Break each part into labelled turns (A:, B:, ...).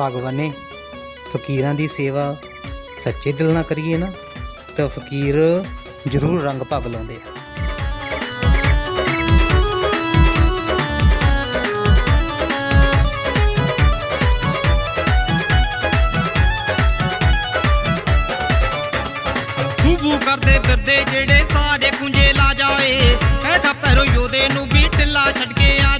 A: ਭਗਵਾਨੇ, ਫਕੀਰਾਂ ਦੀ ਸੇਵਾ ਸੱਚੇ ਦਿਲ ਨਾਲ ਕਰੀਏ ਨਾ, ਤਾਂ ਫਕੀਰ ਜ਼ਰੂਰ ਰੰਗ ਪੱਗ ਲਾਉਂਦੇ ਆ।
B: ਬੂਬੂ ਕਰਦੇ ਫਿਰਦੇ ਜਿਹੜੇ ਸਾਰੇ ਕੁੰਜੇ ਲਾ ਜਾਏ ਕਹਿ ਖਪਰੋ ਯੋਦੇ ਨੂੰ ਵੀ ਢਿੱਲਾ ਛੱਡ ਕੇ ਆ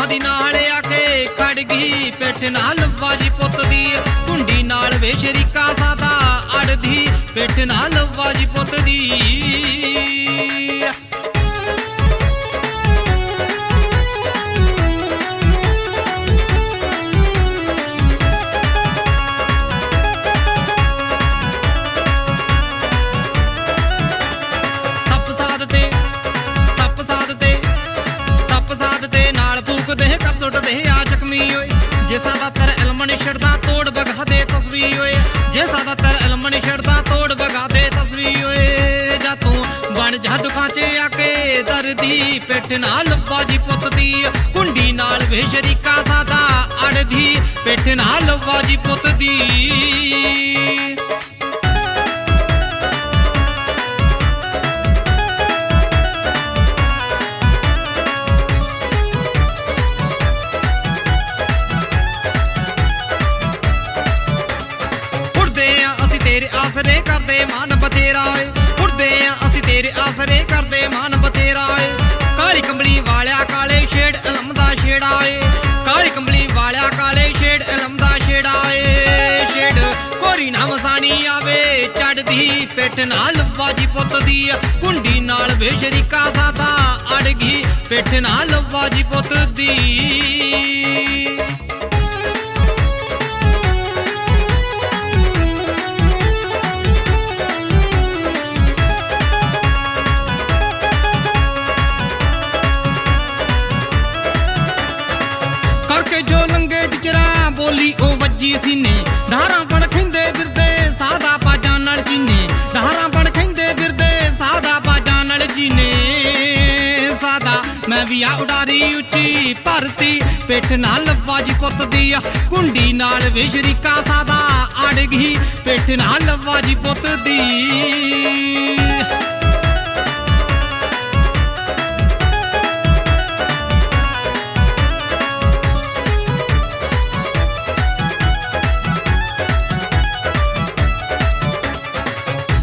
B: ਇਲਮਾਂ ਦੀ ਨਾਲ ਆ ਕੇ ਖੜ ਗਈ, ਪਿੱਠ ਨਾਲ ਬਾਜੀ ਪੁੱਤ ਦੀ ਕੁੰਡੀ ਨਾਲ ਵੇ ਸ਼ਰੀਕਾ ਸਾਦਾ ਅੜਦੀ, ਪਿੱਠ ਨਾਲ ਬਾਜੀ ਪੁੱਤ ਦੀ। ਦਰਦੀ ਪਿੱਠ ਜੀ ਪੁੱਤ ਦੀ, ਕੁੰਡੀ ਨਾਲ ਵੇ ਸ਼ਰੀਕਾ ਸਾਦਾ ਅੜਦੀ, ਪਿੱਠ ਨਾਲ ਜੀ ਪੁੱਤ ਦੀ। ਉੱਡਦੇ ਆ ਅਸੀਂ ਤੇਰੇ ਆਸਰੇ ਕਰਦੇ ਮਾਨ ਬਥੇਰਾ ਓਏ ਉੱਡਦੇ ਆ ਅਸੀਂ ਤੇਰੇ ਆਸਰੇ ਕਰਦੇ ਮਾਨ ਬਥੇਰਾ ਓਏ ਚੜਦੀ ਪਿੱਠ ਨਾਲ ਬਾਜੀ ਪੁੱਤ ਦੀ ਕੁੰਡੀ ਨਾਲ ਵੇ ਸ਼ਰੀਕਾ ਸਾਦਾ ਅੜ ਗਈ, ਪਿੱਠ ਨਾਲ ਬਾਜੀ ਪੁੱਤ ਦੀ। ਕਰਕੇ ਜੋ ਲੰਗੇ ਟਿਚਰਾ ਬੋਲੀ, ਉਹ ਵੱਜੀ ਸੀਨੇ। ਧਾਰਾਂ ਬਣ ਸਾਦਾ ਉਡਾਰੀ ਉੱਚੀ ਭਰਤੀ। ਪਿੱਠ ਨਾਲ ਬਾਜੀ ਪੁੱਤ ਦੀ ਆ, ਕੁੰਡੀ ਨਾਲ ਵੇ ਸਾਦਾ ਅੜ ਗਈ ਪਿੱਠ ਨਾਲ ਲਵਾਜੀ ਪੁੱਤ ਦੀ।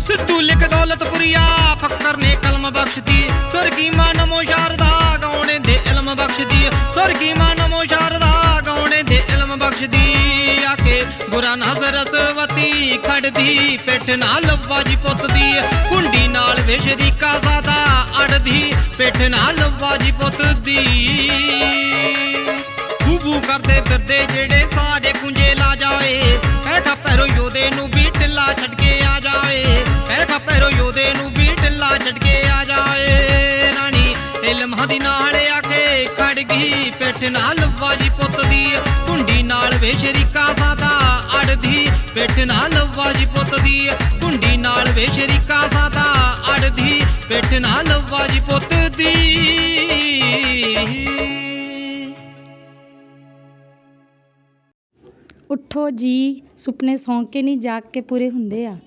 B: ਸਿੱਧੂ ਲਿਖ ਦੌਲਤਪੁਰੀਆ ਫੱਕਰ ਨੇ ਕਲਮ ਬਖਸ਼ਦੀ ਸੁਰਗੀ ਮਾਂ ਨਮੋ ਸ਼ਾਰਦਾ। ਇਲਮ ਬਖਸ਼ਦੀ ਸੁਰਗੀ ਮਾਂ ਸ਼ਾਰਦਾ ਗਾਉਣੇ ਦੇ ਇਲਮ ਬਖਸ਼ਦੀ ਆਕੇ ਗੁਰਾ ਨਜ਼ਰ ਰਸਵਤੀ ਖੜਦੀ, ਪਿੱਠ ਨਾਲ ਬਾਜੀ ਪੁੱਤ ਦੀ ਕੁੰਡੀ ਨਾਲ ਵੇ ਸ਼ਰੀਕਾ ਸਾਦਾ ਅੜਦੀ, ਪਿੱਠ ਨਾਲ ਬਾਜੀ ਪੁੱਤ ਦੀ ਬੂਬੂ ਕਰਦੇ ਫਿਰਦੇ ਜਿਹੜੇ ਖੜ ਪਿੱਠ ਨਾਲ ਬਾਜੀ ਪੁੱਤ ਦੀ, ਕੁੰਡੀ ਨਾਲ ਵੇ ਸ਼ਰੀਕਾ ਸਾਦਾ ਅੜਦੀ। ਪਿੱਠ ਨਾਲ ਬਾਜੀ ਪੁੱਤ ਦੀ, ਕੁੰਡੀ ਨਾਲ ਵੇ ਸ਼ਰੀਕਾ ਸਾਦਾ ਅੜਦੀ। ਪਿੱਠ ਨਾਲ ਬਾਜੀ ਪੁੱਤ ਦੀ।
C: ਉੱਠੋ ਜੀ, ਸੁਪਨੇ ਸੌਂ ਕੇ ਨਹੀਂ ਜਾਗ ਕੇ ਪੂਰੇ ਹੁੰਦੇ ਆ।